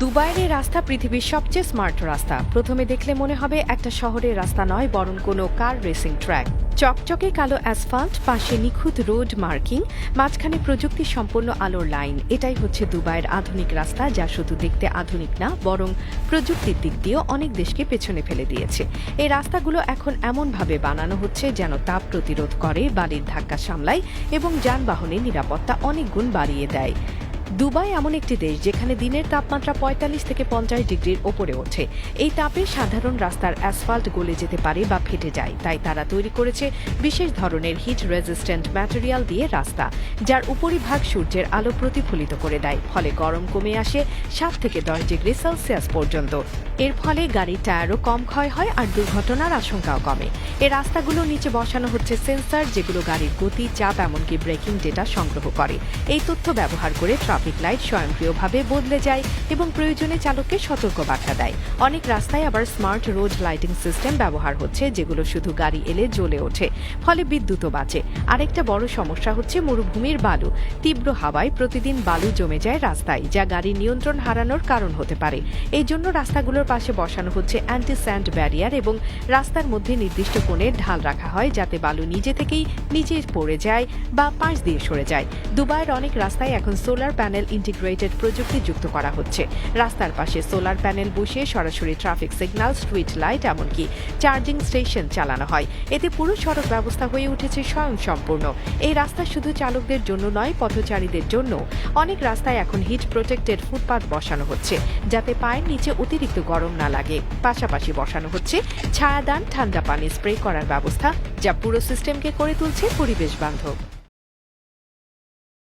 দুবাইয়ের রাস্তা পৃথিবীর সবচেয়ে স্মার্ট রাস্তা। প্রথমে দেখলে মনে হবে একটা শহরের রাস্তা নয়, বরং কোনো কার রেসিং ট্র্যাক চকচকে কালো অ্যাসফাল্ট পাশে নিখুঁত রোড মার্কিং মাঝখানে প্রযুক্তি সম্পন্ন আলোর লাইন এটাই হচ্ছে দুবাইয়ের আধুনিক রাস্তা, যা শুধু দেখতে আধুনিক না, বরং প্রযুক্তির দিক দিয়েও অনেক দেশকে পেছনে ফেলে দিয়েছে। এই রাস্তাগুলো এখন এমনভাবে বানানো হচ্ছে যেন তাপ প্রতিরোধ করে বাড়ির ধাক্কা সামলায় এবং যানবাহনের নিরাপত্তা অনেক গুণ বাড়িয়ে দেয়। দুবাই এমন একটি দেশ যেখানে দিনের তাপমাত্রা পঁয়তাল্লিশ থেকে পঞ্চাশ ডিগ্রির ওপরে ওঠে। এই তাপে সাধারণ রাস্তার অ্যাসফাল্ট গলে যেতে পারে বা ফেটে যায়। তাই তারা তৈরি করেছে বিশেষ ধরনের হিট রেজিস্ট্যান্ট ম্যাটেরিয়াল দিয়ে রাস্তা, যার উপরিভাগ সূর্যের আলো প্রতিফলিত করে দেয়। ফলে গরম কমে আসে সাত থেকে দশ ডিগ্রি সেলসিয়াস পর্যন্ত। এর ফলে গাড়ির টায়ারও কম ক্ষয় হয় আর দুর্ঘটনার আশঙ্কাও কমে। এই রাস্তাগুলোর নিচে বসানো হচ্ছে সেন্সর, যেগুলো গাড়ির গতি, চাপ, এমনকি ব্রেকিং ডেটা সংগ্রহ করে। এই তথ্য ব্যবহার করে ট্রাফিক লাইট স্বয়ংক্রিয়ভাবে বদলে যায় এবং প্রয়োজনে চালককে সতর্ক বার্তা দেয়। অনেক রাস্তায় আবার স্মার্ট রোড লাইটিং সিস্টেম ব্যবহার হচ্ছে, যেগুলো শুধু গাড়ি এলে জ্বলে ওঠে, ফলে বিদ্যুৎও বাঁচে। আরেকটা বড় সমস্যা হচ্ছে মরুভূমির বালু। তীব্র হাওয়ায় প্রতিদিন বালু জমে যায় রাস্তায়, যা গাড়ির নিয়ন্ত্রণ হারানোর কারণ হতে পারে। এই জন্য রাস্তাগুলোর পাশে বসানো হচ্ছে অ্যান্টি স্যান্ড ব্যারিয়ার এবং রাস্তার মধ্যে নির্দিষ্ট কোণে ঢাল রাখা হয়, যাতে বালু নিজে থেকেই নিচে পড়ে যায় বা পাশ দিয়ে সরে যায়। দুবাইয়ের অনেক রাস্তায় এখন সোলার প্যানেল ইন্টিগ্রেটেড প্রযুক্তি যুক্ত করা হচ্ছে। রাস্তার পাশে সোলার প্যানেল বসিয়ে সরাসরি ট্রাফিক সিগন্যাল, স্ট্রিট লাইট এমনকি চার্জিং স্টেশন চালানো হয়। এতে পুরো সড়ক ব্যবস্থা হয়ে উঠেছে স্বয়ংসম্পূর্ণ। এই রাস্তা শুধু চালকদের জন্য নয়, পথচারীদের জন্য অনেক রাস্তায় এখন হিট প্রোটেক্টেড ফুটপাথ বসানো হচ্ছে, যাতে পায়ের নিচে অতিরিক্ত গরম না লাগে। পাশাপাশি বসানো হচ্ছে ছায়াদান, ঠান্ডা পানি স্প্রে করার ব্যবস্থা, যা পুরো সিস্টেমকে করে তুলছে পরিবেশ বান্ধব।